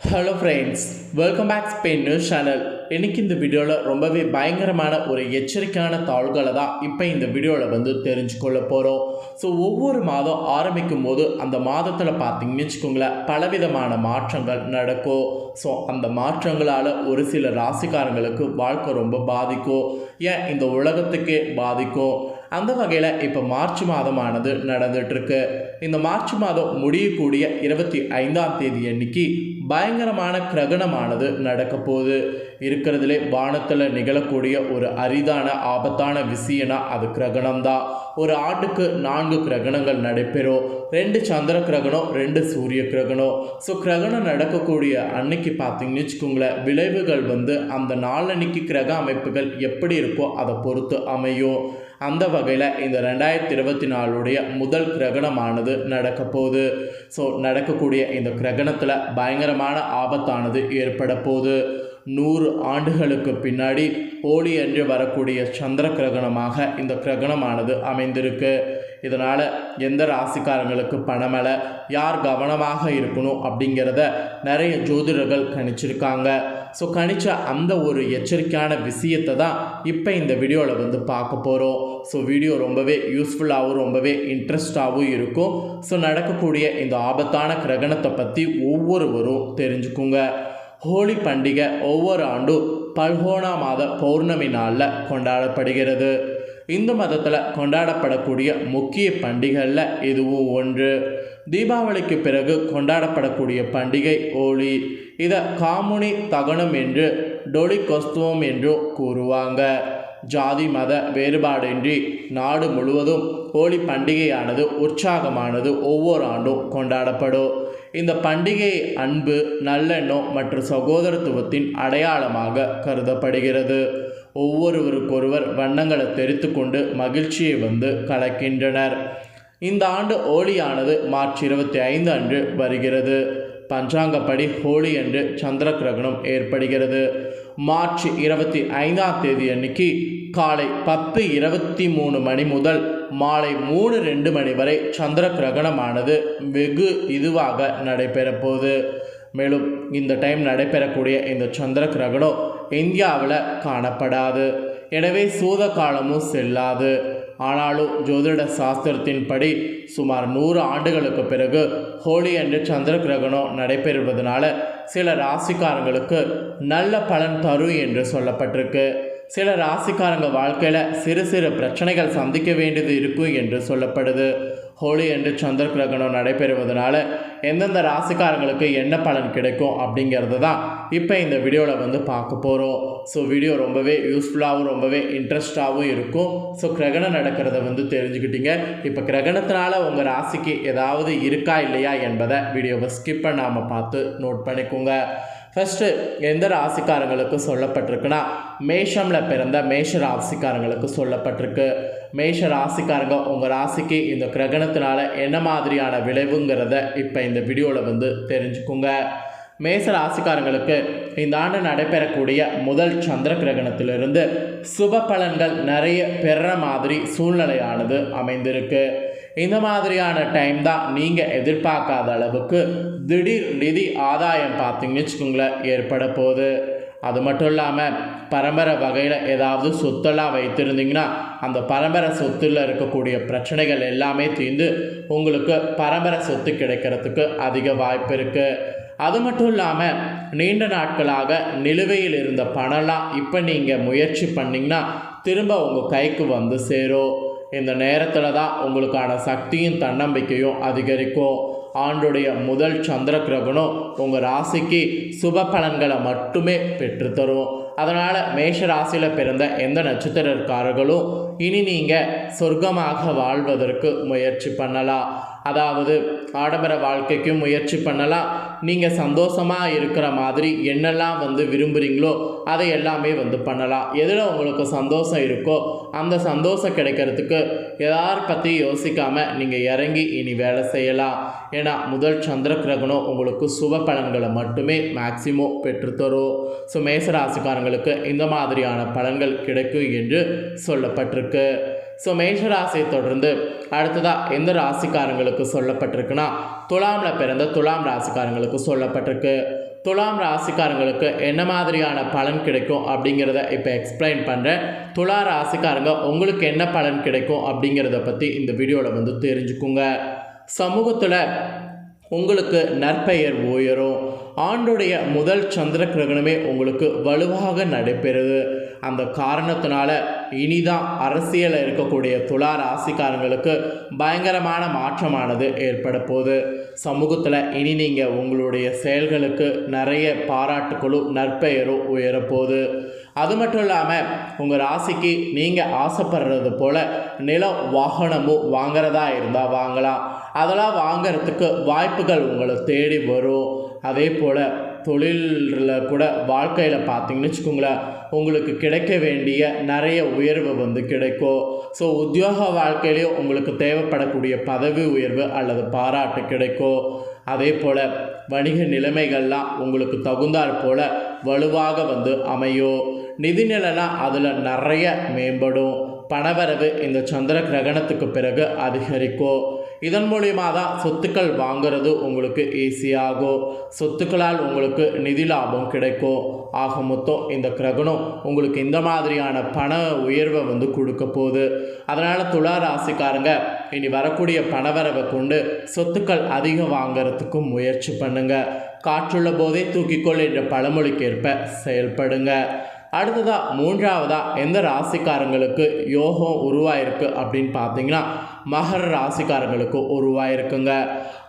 Hello friends welcome back Spain news channel இன்றைக்கி இந்த வீடியோவில் ரொம்பவே பயங்கரமான ஒரு எச்சரிக்கையான தாள்களை தான் இப்போ இந்த வீடியோவில் வந்து தெரிஞ்சுக்கொள்ள போகிறோம் ஸோ ஒவ்வொரு மாதம் ஆரம்பிக்கும் போது அந்த மாதத்தில் பார்த்தீங்கன்னு வச்சுக்கோங்களேன் பலவிதமான மாற்றங்கள் நடக்கும். ஸோ அந்த மாற்றங்களால் ஒரு சில ராசிக்காரங்களுக்கு வாழ்க்கை ரொம்ப பாதிக்கும். ஏன்? இந்த உலகத்துக்கே பாதிக்கும். அந்த வகையில் இப்போ மார்ச் மாதமானது நடந்துட்டுருக்கு இந்த மார்ச் மாதம் முடியக்கூடிய இருபத்தி ஐந்தாம் தேதி அன்னைக்கு பயங்கரமான கிரகணமானது நடக்க போகுது இருக்கிறதுலே வானத்தில் நிகழக்கூடிய ஒரு அரிதான ஆபத்தான விஷயம்னா அது கிரகணம் தான் ஒரு ஆண்டுக்கு நான்கு கிரகணங்கள் நடைபெறும். ரெண்டு சந்திர கிரகணம் ரெண்டு சூரிய கிரகணம். ஸோ கிரகணம் நடக்கக்கூடிய அன்னைக்கு பார்த்தீங்கன்னு வச்சுக்கோங்களேன் விளைவுகள் வந்து அந்த நாளன்னைக்கு கிரக அமைப்புகள் எப்படி இருக்கோ அதை பொறுத்து அமையும். அந்த வகையில் இந்த ரெண்டாயிரத்தி இருபத்தி நாலுடைய முதல் கிரகணமானது நடக்க போகுது ஸோ நடக்கக்கூடிய இந்த கிரகணத்தில் பயங்கரமான ஆபத்தானது ஏற்பட போகுது நூறு ஆண்டுகளுக்கு பின்னாடி ஹோலி அன்று வரக்கூடிய சந்திர கிரகணமாக இந்த கிரகணமானது அமைந்திருக்கு. இதனால் எந்த ராசிக்காரங்களுக்கு பணமலை யார் கவனமாக இருக்கணும் அப்படிங்கிறத நிறைய ஜோதிடர்கள் கணிச்சிருக்காங்க. ஸோ கணிச்ச அந்த ஒரு எச்சரிக்கையான விஷயத்தை தான் இப்போ இந்த வீடியோவில் வந்து பார்க்க போகிறோம் ஸோ வீடியோ ரொம்பவே யூஸ்ஃபுல்லாகவும் ரொம்பவே இன்ட்ரெஸ்டாகவும் இருக்கும். ஸோ நடக்கக்கூடிய இந்த ஆபத்தான கிரகணத்தை பற்றி ஒவ்வொருவரும் தெரிஞ்சுக்குங்க. ஹோலி பண்டிகை ஒவ்வொரு ஆண்டும் பல்கோணா மாத பௌர்ணமி நாளில் கொண்டாடப்படுகிறது. இந்து மதத்தில் கொண்டாடப்படக்கூடிய முக்கிய பண்டிகைகளில் இதுவும் ஒன்று. தீபாவளிக்கு பிறகு கொண்டாடப்படக்கூடிய பண்டிகை ஹோலி. இதை காமுனி தகனம் என்று டொலி கொஸ்துவம் என்றும் கூறுவாங்க. ஜாதி மத வேறுபாடின்றி நாடு முழுவதும் ஹோலி பண்டிகையானது உற்சாகமானது ஒவ்வொரு ஆண்டும் கொண்டாடப்படும். இந்த பண்டிகை அன்பு நல்லெண்ணம் மற்றும் சகோதரத்துவத்தின் அடையாளமாக கருதப்படுகிறது. ஒவ்வொருவருக்கொருவர் வண்ணங்களை தெரித்து கொண்டு மகிழ்ச்சியை வந்து கலக்கின்றனர். இந்த ஆண்டு ஹோலியானது மார்ச் இருபத்தி ஐந்து அன்று வருகிறது. பஞ்சாங்கப்படி ஹோலி அன்று சந்திர கிரகணம் ஏற்படுகிறது. மார்ச் இருபத்தி ஐந்தாம் தேதி அன்னைக்கு காலை பத்து இருபத்தி மூணு மணி முதல் மாலை மூணு ரெண்டு மணி வரை சந்திர கிரகணமானது வெகு இதுவாக நடைபெறப்போகுது. மேலும் இந்த டைம் நடைபெறக்கூடிய இந்த சந்திர கிரகணம் இந்தியாவில் காணப்படாது. எனவே சூத காலமும் செல்லாது. ஆனாலும் ஜோதிட சாஸ்திரத்தின்படி சுமார் நூறு ஆண்டுகளுக்கு பிறகு ஹோலி அன்று சந்திர கிரகணம் நடைபெறுவதனால சில ராசிக்காரங்களுக்கு நல்ல பலன் தரும் என்று சொல்லப்பட்டிருக்கு. சில ராசிக்காரங்க வாழ்க்கையில் சிறு சிறு பிரச்சனைகள் சந்திக்க வேண்டியது இருக்கும் என்று சொல்லப்படுது. ஹோலி என்று சந்திர கிரகணம் நடைபெறுவதனால எந்தெந்த ராசிக்காரங்களுக்கு என்ன பலன் கிடைக்கும் அப்படிங்கிறது தான் இப்போ இந்த வீடியோவில் வந்து பார்க்க போகிறோம். ஸோ வீடியோ ரொம்பவே யூஸ்ஃபுல்லாகவும் ரொம்பவே இன்ட்ரெஸ்டாகவும் இருக்கும். ஸோ கிரகணம் நடக்கிறத வந்து தெரிஞ்சுக்கிட்டீங்க. இப்போ கிரகணத்தினால உங்கள் ராசிக்கு ஏதாவது இருக்கா இல்லையா என்பதை வீடியோவை ஸ்கிப் பண்ணாமல் பார்த்து நோட் பண்ணிக்கோங்க. ஃபஸ்ட்டு எந்த ராசிக்காரங்களுக்கு சொல்லப்பட்டிருக்குன்னா மேஷமில் பிறந்த மேஷ ராசிக்காரங்களுக்கு சொல்லப்பட்டிருக்கு. மேஷ ராசிக்காரங்க உங்கள் ராசிக்கு இந்த கிரகணத்தினால என்ன மாதிரியான விளைவுங்கிறத இப்போ இந்த வீடியோவில் வந்து தெரிஞ்சுக்குங்க. மேச ராசிக்காரங்களுக்கு இந்த ஆண்டு நடைபெறக்கூடிய முதல் சந்திர கிரகணத்திலிருந்து சுப பலன்கள் நிறைய பெற மாதிரி சூழ்நிலையானது அமைந்திருக்கு. இந்த மாதிரியான டைம் தான் நீங்கள் எதிர்பார்க்காத அளவுக்கு திடீர் நிதி ஆதாயம் பார்த்தீங்கன்னு வச்சுக்கோங்களேன் ஏற்பட போகுது. அது மட்டும் இல்லாமல் பரம்பரை வகையில் ஏதாவது சொத்தெல்லாம் வைத்திருந்தீங்கன்னா அந்த பரம்பரை சொத்தில் இருக்கக்கூடிய பிரச்சனைகள் எல்லாமே தீர்ந்து உங்களுக்கு பரம்பரை சொத்து கிடைக்கிறதுக்கு அதிக வாய்ப்பு இருக்குது அது மட்டும் இல்லாமல் நீண்ட நாட்களாக நிலுவையில் இருந்த பணம்லாம் இப்போ நீங்கள் முயற்சி பண்ணிங்கன்னா திரும்ப உங்கள் கைக்கு வந்து சேரும். இந்த நேரத்தில் தான் உங்களுக்கான சக்தியும் தன்னம்பிக்கையும் அதிகரிக்கும். ஆண்டுடைய முதல் சந்திர கிரகணம் உங்கள் ராசிக்கு சுப பலன்களை மட்டுமே பெற்றுத்தரும். அதனால் மேஷ ராசியில் பிறந்த எந்த நட்சத்திரக்காரர்களும் இனி நீங்கள் சொர்க்கமாக வாழ்வதற்கு முயற்சி பண்ணலாம். அதாவது ஆடம்பர வாழ்க்கைக்கும் முயற்சி பண்ணலாம். நீங்கள் சந்தோஷமாக இருக்கிற மாதிரி என்னெல்லாம் வந்து விரும்புகிறீங்களோ அதை எல்லாமே வந்து பண்ணலாம். எதில் உங்களுக்கு சந்தோஷம் இருக்கோ அந்த சந்தோஷம் கிடைக்கிறதுக்கு எதார் பற்றி யோசிக்காமல் நீங்கள் இறங்கி இனி வேலை செய்யலாம். ஏன்னா முதல் சந்திர கிரகணம் உங்களுக்கு சுப பலன்களை மட்டுமே மேக்சிமம் பெற்றுத்தரும் ஸோ மேசராசிக்காரங்களுக்கு இந்த மாதிரியான பலன்கள் கிடைக்கும் என்று சொல்லப்பட்டிருக்கு. ஸோ மேஷ ராசியை தொடர்ந்து அடுத்ததாக எந்த ராசிக்காரங்களுக்கு சொல்லப்பட்டிருக்குன்னா துலாமில் பிறந்த துலாம் ராசிக்காரங்களுக்கு சொல்லப்பட்டிருக்கு. துலாம் ராசிக்காரங்களுக்கு என்ன மாதிரியான பலன் கிடைக்கும் அப்படிங்கிறத இப்போ எக்ஸ்பிளைன் பண்ணுறேன் துலா ராசிக்காரங்க உங்களுக்கு என்ன பலன் கிடைக்கும் அப்படிங்கிறத பற்றி இந்த வீடியோவில் வந்து தெரிஞ்சுக்குங்க. சமூகத்தில் உங்களுக்கு நற்பெயர் உயரும். ஆண்டுடைய முதல் சந்திர கிரகணமே உங்களுக்கு வலுவாக நடைபெறுது. அந்த காரணத்தினால இனிதான் அரசியலில் இருக்கக்கூடிய துலா ராசிக்காரங்களுக்கு பயங்கரமான மாற்றமானது ஏற்பட போகுது. சமூகத்தில் இனி நீங்கள் உங்களுடைய செயல்களுக்கு நிறைய பாராட்டுகளும் நற்பெயரும் உயரப்போகுது அது மட்டும் இல்லாமல் உங்கள் ராசிக்கு நீங்கள் ஆசைப்படுறது போல் நிலம் வாகனமும் வாங்குறதா இருந்தால் வாங்கலாம். அதெல்லாம் வாங்கிறதுக்கு வாய்ப்புகள் உங்களை தேடி வரும். அதே போல் தொழிலில் கூட வாழ்க்கையில் பார்த்தீங்கன்னு வச்சுக்கோங்களேன் உங்களுக்கு கிடைக்க வேண்டிய நிறைய உயர்வு வந்து கிடைக்கும். ஸோ உத்தியோக வாழ்க்கையிலையும் உங்களுக்கு தேவைப்படக்கூடிய பதவி உயர்வு அல்லது பாராட்டு கிடைக்கும். அதே போல் வணிக நிலைமைகள்லாம் உங்களுக்கு தகுந்தாற் போல் வலுவாக வந்து அமையும். நிதிநிலைலாம் அதில் நிறைய மேம்படும். பணவரவு இந்த சந்திர கிரகணத்துக்கு பிறகு அதிகரிக்கும். இதன் மூலியமாக தான் சொத்துக்கள் வாங்குறது உங்களுக்கு ஈஸியாகும் சொத்துக்களால் உங்களுக்கு நிதி லாபம் கிடைக்கும். ஆக மொத்தம் இந்த கிரகணம் உங்களுக்கு இந்த மாதிரியான பண உயர்வை வந்து கொடுக்க போகுது. அதனால் துலா ராசிக்காரங்க இனி வரக்கூடிய பணவரவை கொண்டு சொத்துக்கள் அதிகம் வாங்கிறதுக்கும் முயற்சி பண்ணுங்கள் காற்றுள்ள போதே தூக்கிக்கொள் என்ற பழமொழிக்கேற்ப செயல்படுங்க. அடுத்ததாக மூன்றாவதாக எந்த ராசிக்காரங்களுக்கு யோகம் உருவாயிருக்கு அப்படின்னு பார்த்தீங்கன்னா மகர ராசிக்காரங்களுக்கு உருவாயிருக்குங்க.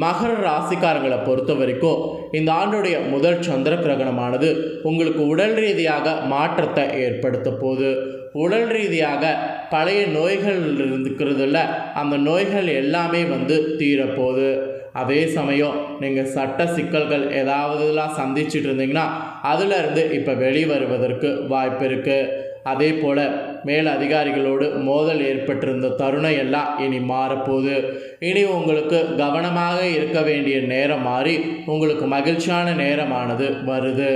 மகர ராசிக்காரங்களை பொறுத்த வரைக்கும் இந்த ஆண்டுடைய முதல் சந்திர கிரகணமானது உங்களுக்கு உடல் ரீதியாக மாற்றத்தை ஏற்படுத்த போது உடல் ரீதியாக பழைய நோய்கள் இருக்கிறதுல அந்த நோய்கள் எல்லாமே வந்து தீரப்போகுது. அதே சமயம் நீங்கள் சட்ட சிக்கல்கள் ஏதாவதுலாம் சந்திச்சுட்டு இருந்தீங்கன்னா அதிலிருந்து இப்போ வெளிவருவதற்கு வாய்ப்பு இருக்குது அதே போல் மேல் அதிகாரிகளோடு மோதல் ஏற்பட்டிருந்த தருணம் எல்லாம் இனி மாறப்போகுது. இனி உங்களுக்கு கவனமாக இருக்க வேண்டிய நேரம் மாறி உங்களுக்கு மகிழ்ச்சியான நேரமானது வருது.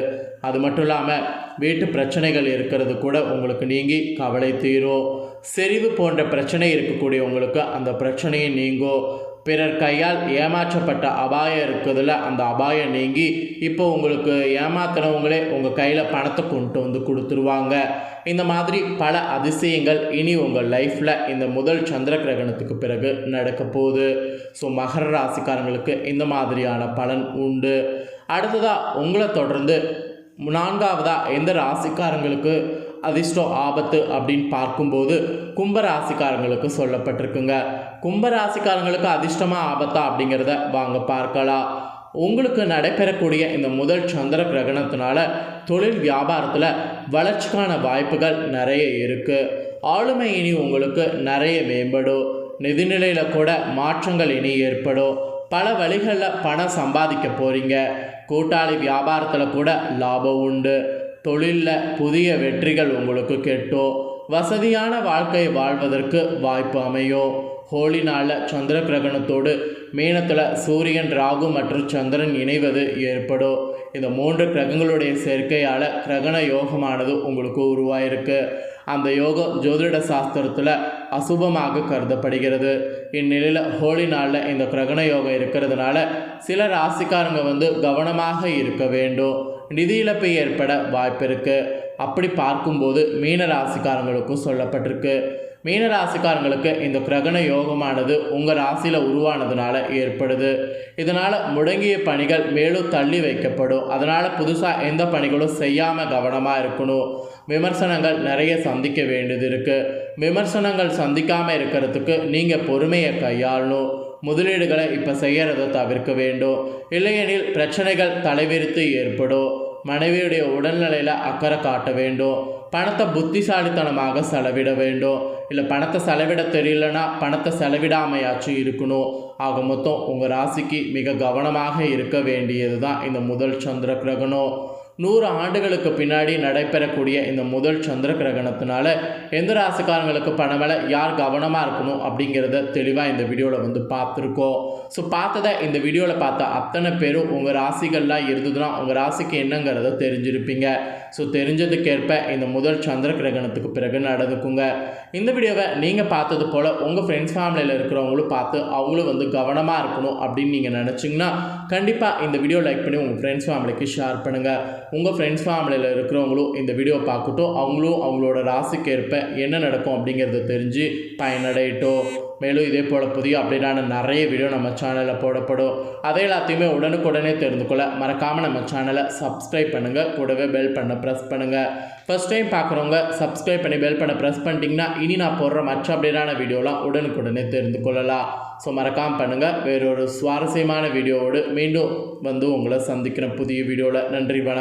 அது மட்டும் இல்லாமல் வீட்டு பிரச்சனைகள் இருக்கிறது கூட உங்களுக்கு நீங்கி கவலை தீரும். செறிவு போன்ற பிரச்சனை இருக்கக்கூடிய உங்களுக்கு அந்த பிரச்சனையை நீங்கும். பிறர் கையால் ஏமாற்றப்பட்ட அபாயம் இருக்குதுல அந்த அபாயம் நீங்கி இப்போ உங்களுக்கு ஏமாத்தினவங்களே உங்கள் கையில் பணத்தை கொண்டு வந்து கொடுத்துருவாங்க. இந்த மாதிரி பல அதிசயங்கள் இனி உங்கள் லைஃப்பில் இந்த முதல் சந்திர கிரகணத்துக்கு பிறகு நடக்க போகுது. ஸோ மகர ராசிக்காரங்களுக்கு இந்த மாதிரியான பலன் உண்டு. அடுத்ததாக உங்களை தொடர்ந்து நான்காவதாக எந்த ராசிக்காரங்களுக்கு அதிர்ஷ்டம் ஆபத்து அப்படின்னு பார்க்கும்போது கும்பராசிக்காரங்களுக்கு சொல்லப்பட்டிருக்குங்க. கும்பராசிக்காரங்களுக்கு அதிர்ஷ்டமாக ஆபத்தா அப்படிங்கிறத வாங்க பார்க்கலாம். உங்களுக்கு நடைபெறக்கூடிய இந்த முதல் சந்திர கிரகணத்தினால தொழில் வியாபாரத்தில் வளர்ச்சிக்கான வாய்ப்புகள் நிறைய இருக்குது ஆளுமை இனி உங்களுக்கு நிறைய மேம்படும். நிதிநிலையில் கூட மாற்றங்கள் இனி ஏற்படும். பல வழிகளில் பணம் சம்பாதிக்க போகிறீங்க கூட்டாளி வியாபாரத்தில் கூட லாபம் உண்டு. தொழிலில் புதிய வெற்றிகள் உங்களுக்கு கெட்டோ? வசதியான வாழ்க்கை வாழ்வதற்கு வாய்ப்பு அமையும் ஹோலி நாளில் சந்திர கிரகணத்தோடு மீனத்தில் சூரியன் ராகு மற்றும் சந்திரன் இணைவது ஏற்படும் இந்த மூன்று கிரகங்களுடைய சேர்க்கையால் கிரகண யோகமானது உங்களுக்கு உருவாயிருக்கு. அந்த யோகம் ஜோதிட சாஸ்திரத்தில் அசுபமாக கருதப்படுகிறது. இந்நிலையில் ஹோலி நாளில் இந்த கிரகண யோகம் இருக்கிறதுனால சில ராசிக்காரங்க வந்து கவனமாக இருக்க வேண்டும். நிதி இழப்பு ஏற்பட வாய்ப்பு இருக்குது அப்படி பார்க்கும்போது மீன ராசிக்காரங்களுக்கும் சொல்லப்பட்டிருக்கு. மீன ராசிக்காரங்களுக்கு இந்த கிரகண யோகமானது உங்கள் ராசியில் உருவானதுனால ஏற்படுது. இதனால் முடங்கிய பணிகள் மேலும் தள்ளி வைக்கப்படும். அதனால் புதுசாக எந்த பணிகளும் செய்யாமல் கவனமாக இருக்கணும். விமர்சனங்கள் நிறைய சந்திக்க வேண்டியது இருக்குது விமர்சனங்கள் சந்திக்காமல் இருக்கிறதுக்கு நீங்கள் பொறுமையை கையாளணும். முதலீடுகளை இப்போ செய்கிறத தவிர்க்க வேண்டும். இல்லையெனில் பிரச்சனைகள் தலைவிரித்து ஏற்படும். மனைவியுடைய உடல்நிலையில் அக்கறை காட்ட வேண்டும். பணத்தை புத்திசாலித்தனமாக செலவிட வேண்டும். இல்லை பணத்தை செலவிட தெரியலனா பணத்தை செலவிடாமையாச்சும் இருக்கணும். ஆக மொத்தம் உங்கள் ராசிக்கு மிக கவனமாக இருக்க வேண்டியது தான் இந்த முதல் சந்திர கிரகணம். நூறு ஆண்டுகளுக்கு பின்னாடி நடைபெறக்கூடிய இந்த முதல் சந்திர கிரகணத்தினால எந்த ராசிக்காரங்களுக்கு பணமேல யார் கவனமாக இருக்கணும் அப்படிங்கிறத தெளிவாக இந்த வீடியோவில் வந்து பார்த்துருக்கோம். ஸோ பார்த்ததை இந்த வீடியோவில் பார்த்த அத்தனை பேரும் உங்கள் ராசிகள்லாம் இருந்ததுன்னா உங்கள் ராசிக்கு என்னங்கிறத தெரிஞ்சிருப்பீங்க. ஸோ தெரிஞ்சதுக்கேற்ப இந்த முதல் சந்திர கிரகணத்துக்கு பிறகு நடந்துக்குங்க. இந்த வீடியோவை நீங்கள் பார்த்தது போல் உங்கள் ஃப்ரெண்ட்ஸ் ஃபேமிலியில் இருக்கிறவங்களும் பார்த்து அவங்களும் வந்து கவனமாக இருக்கணும் அப்படின்னு நீங்கள் நினச்சிங்கன்னா கண்டிப்பாக இந்த வீடியோ லைக் பண்ணி உங்கள் ஃப்ரெண்ட்ஸ் ஃபேமிலிக்கு ஷேர் பண்ணுங்கள் உங்கள் ஃப்ரெண்ட்ஸ் ஃபேமிலியில் இருக்கிறவங்களும் இந்த வீடியோ பார்க்கட்டும். அவங்களும் அவங்களோட ராசிக்கு ஏற்ப என்ன நடக்கும் அப்படிங்கிறத தெரிஞ்சு பயனடையட்டும். மேலும் இதே போல் புதிய அப்டேட்டான நிறைய வீடியோ நம்ம சேனலில் போடப்படும். அதை எல்லாத்தையுமே உடனுக்குடனே தெரிந்து கொள்ள மறக்காமல் நம்ம சேனலை சப்ஸ்கிரைப் பண்ணுங்கள் கூடவே பெல் பண்ண ப்ரெஸ் பண்ணுங்கள் ஃபஸ்ட் டைம் பார்க்குறவங்க சப்ஸ்கிரைப் பண்ணி பெல் பண்ண ப்ரெஸ் பண்ணிட்டீங்கன்னா இனி நான் போடுற மற்ற அப்டேட்டான வீடியோலாம் உடனுக்குடனே தெரிந்து கொள்ளலாம். ஸோ மறக்காமல் பண்ணுங்கள் வேறொரு சுவாரஸ்யமான வீடியோவோடு மீண்டும் வந்து உங்களை சந்திக்கிற புதிய வீடியோவில் நன்றி வணக்கம்.